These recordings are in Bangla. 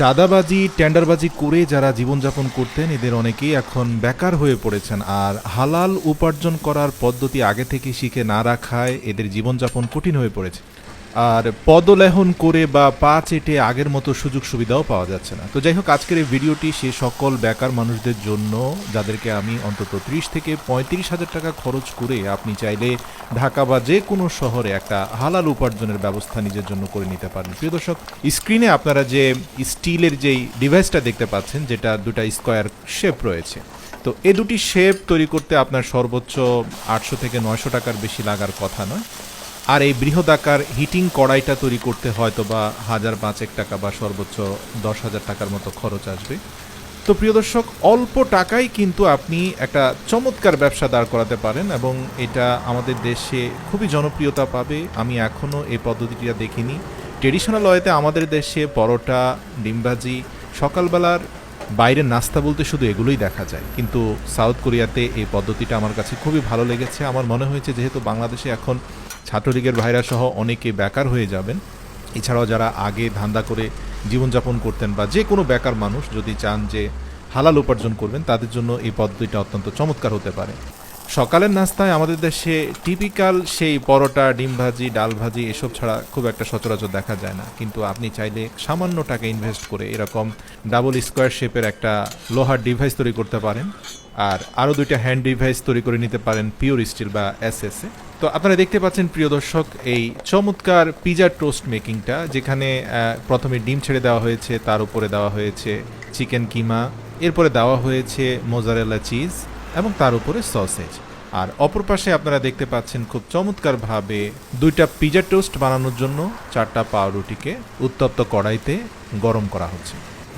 চাঁদাবাজি, টেন্ডারবাজি করে যারা জীবনযাপন করতেন, এদের অনেকেই এখন বেকার হয়ে পড়েছেন। আর হালাল উপার্জন করার পদ্ধতি আগে থেকে শিখে না রাখায় এদের জীবনযাপন কঠিন হয়ে পড়েছে। আর পদলেহন করে বা পা চেটে আগের মতো সুযোগ সুবিধাও পাওয়া যাচ্ছে না। তো যাই হোক আজকের এই ভিডিওটি সে সকল বেকার মানুষদের জন্য, যাদেরকে আমি অন্তত ত্রিশ থেকে পঁয়ত্রিশ হাজার টাকা খরচ করে আপনি চাইলে ঢাকা বা যে কোনো শহরে একটা হালাল উপার্জনের ব্যবস্থা নিজের জন্য করে নিতে পারেন। প্রিয় দর্শক, স্ক্রিনে আপনারা যে স্টিলের যেই ডিভাইসটা দেখতে পাচ্ছেন, যেটা দুটা স্কোয়ার শেপ রয়েছে, তো এ দুটি শেপ তৈরি করতে আপনার সর্বোচ্চ আটশো থেকে নয়শো টাকার বেশি লাগার কথা নয়। আর এই বৃহদাকার হিটিং কড়াইটা তৈরি করতে হয়তো বা হাজার পাঁচেক টাকা বা সর্বোচ্চ দশ হাজার টাকার মতো খরচ আসবে। তো প্রিয় দর্শক, অল্প টাকায় কিন্তু আপনি একটা চমৎকার ব্যবসা দাঁড় করাতে পারেন এবং এটা আমাদের দেশে খুবই জনপ্রিয়তা পাবে। আমি এখনও এই পদ্ধতিটা দেখিনি। ট্রেডিশনাল ওয়েতে আমাদের দেশে পরোটা, ডিমবাজি, সকালবেলার বাইরের নাস্তা বলতে শুধু এগুলোই দেখা যায়। কিন্তু সাউথ কোরিয়াতে এই পদ্ধতিটা আমার কাছে খুবই ভালো লেগেছে। আমার মনে হয়েছে যেহেতু বাংলাদেশে এখন ছাত্রলীগের ভাইরা সহ অনেকে বেকার হয়ে যাবেন। এছাড়াও যারা আগে ধান্দা করে জীবনযাপন করতেন বা যে কোনো বেকার মানুষ যদি চান যে হালাল উপার্জন করবেন, তাদের জন্য এই পদ্ধতিটা অত্যন্ত চমৎকার হতে পারে। সকালের নাস্তায় আমাদের দেশে টিপিক্যাল সেই পরোটা, ডিম ভাজি, ডাল ভাজি এসব ছাড়া খুব একটা সচরাচর দেখা যায় না। কিন্তু আপনি চাইলে সামান্য টাকা ইনভেস্ট করে এরকম ডাবল স্কোয়ার শেপের একটা লোহার ডিভাইস তৈরি করতে পারেন। আর আরও দুইটা হ্যান্ড ডিভাইস তৈরি করে নিতে পারেন পিওর স্টিল বা এস এ তো আপনারা দেখতে পাচ্ছেন, প্রিয় দর্শক, এই চমৎকার পিজা টোস্ট মেকিংটা যেখানে প্রথমে ডিম ছেড়ে দেওয়া হয়েছে, তার উপরে দেওয়া হয়েছে চিকেন কিমা এরপরে দেওয়া হয়েছে মোজারেলা চিজ এবং তার উপরে সসেজ আর অপর পাশে আপনারা দেখতে পাচ্ছেন, খুব চমৎকারভাবে দুইটা পিজা টোস্ট বানানোর জন্য চারটা পাউরুটিকে উত্তপ্ত কড়াইতে গরম করা হচ্ছে।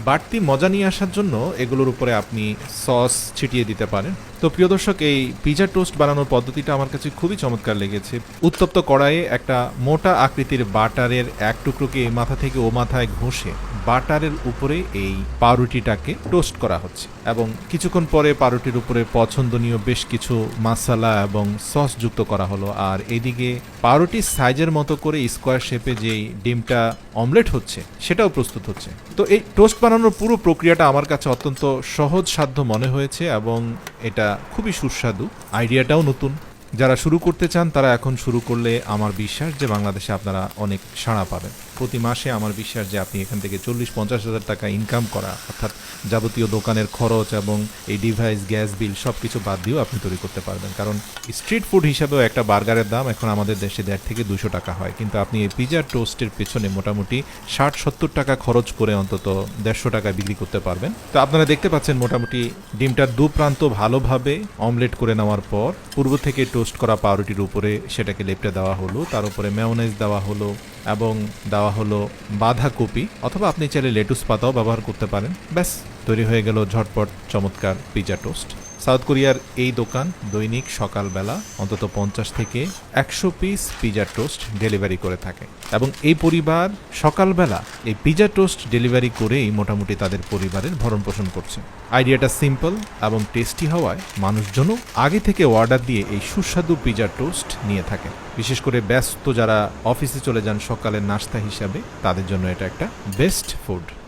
বাড়তি মজা নিয়ে আসার জন্য এগুলোর উপরে আপনি সস ছিটিয়ে দিতে পারেন। তো প্রিয় দর্শক, এই পিজা টোস্ট বানানোর পদ্ধতিটা আমার কাছে খুবই চমৎকার লেগেছে। উত্তপ্ত কড়াইয়ে একটা মোটা আকৃতির বাটারের এক টুকরোকে মাথা থেকে ও মাথায় ঘষে বাটারের উপরে এই পাউরুটিটাকে টোস্ট করা হচ্ছে এবং কিছুক্ষণ পরে পাউরুটির উপরে পছন্দনীয় বেশ কিছু মশলা এবং সস যুক্ত করা হলো। আর এদিকে পাউরুটির সাইজের মতো করে স্কোয়ার শেপে যেই ডিমটা অমলেট হচ্ছে, সেটাও প্রস্তুত হচ্ছে। তো এই টোস্ট বানানোর পুরো প্রক্রিয়াটা আমার কাছে অত্যন্ত সহজ সাধ্য মনে হয়েছে এবং এটা খুবই সুস্বাদু। আইডিয়াটাও নতুন। যারা শুরু করতে চান, তারা এখন শুরু করলে আমার বিশ্বাস যে বাংলাদেশে আপনারা অনেক সাড়া পাবেন। প্রতি মাসে আমার বিশ্বাস যে আপনি এখান থেকে চল্লিশ, পঞ্চাশ হাজার টাকা ইনকাম করা, অর্থাৎ যাবতীয় দোকানের খরচ এবং এই ডিভাইস গ্যাস বিল সব কিছু বাদ দিয়েও আপনি তৈরি করতে পারবেন। কারণ স্ট্রিট ফুড হিসাবেও একটা বার্গারের দাম এখন আমাদের দেশে দেড় থেকে দুশো টাকা হয়। কিন্তু আপনি এই পিজা টোস্টের পেছনে মোটামুটি ষাট, সত্তর টাকা খরচ করে অন্তত দেড়শো টাকায় বিক্রি করতে পারবেন। তো আপনারা দেখতে পাচ্ছেন মোটামুটি ডিমটার দু প্রান্ত ভালোভাবে অমলেট করে নেওয়ার পর, পূর্ব থেকে টোস্ট করা পাউরুটির উপরে সেটাকে লেপটে দেওয়া হলো, তার উপরে মেয়নেজ দেওয়া হলো এবং দেওয়া হলো বাঁধাকপি অথবা আপনি চাইলে লেটুস পাতাও ব্যবহার করতে পারেন। ব্যাস, তৈরি হয়ে গেল ঝটপট চমৎকার পিজা টোস্ট সাউথ কোরিয়ার এই দোকান দৈনিক সকালবেলা অন্তত পঞ্চাশ থেকে একশো পিস পিজা টোস্ট ডেলিভারি করে থাকে। এবং এই পরিবার সকালবেলা এই পিজা টোস্ট ডেলিভারি করেই মোটামুটি তাদের পরিবারের ভরণ পোষণ করছে। আইডিয়াটা সিম্পল এবং টেস্টি হওয়ায় মানুষজনও আগে থেকে অর্ডার দিয়ে এই সুস্বাদু পিজা টোস্ট নিয়ে থাকে। বিশেষ করে ব্যস্ত যারা অফিসে চলে যান সকালের নাস্তা হিসাবে, তাদের জন্য এটা একটা বেস্ট ফুড।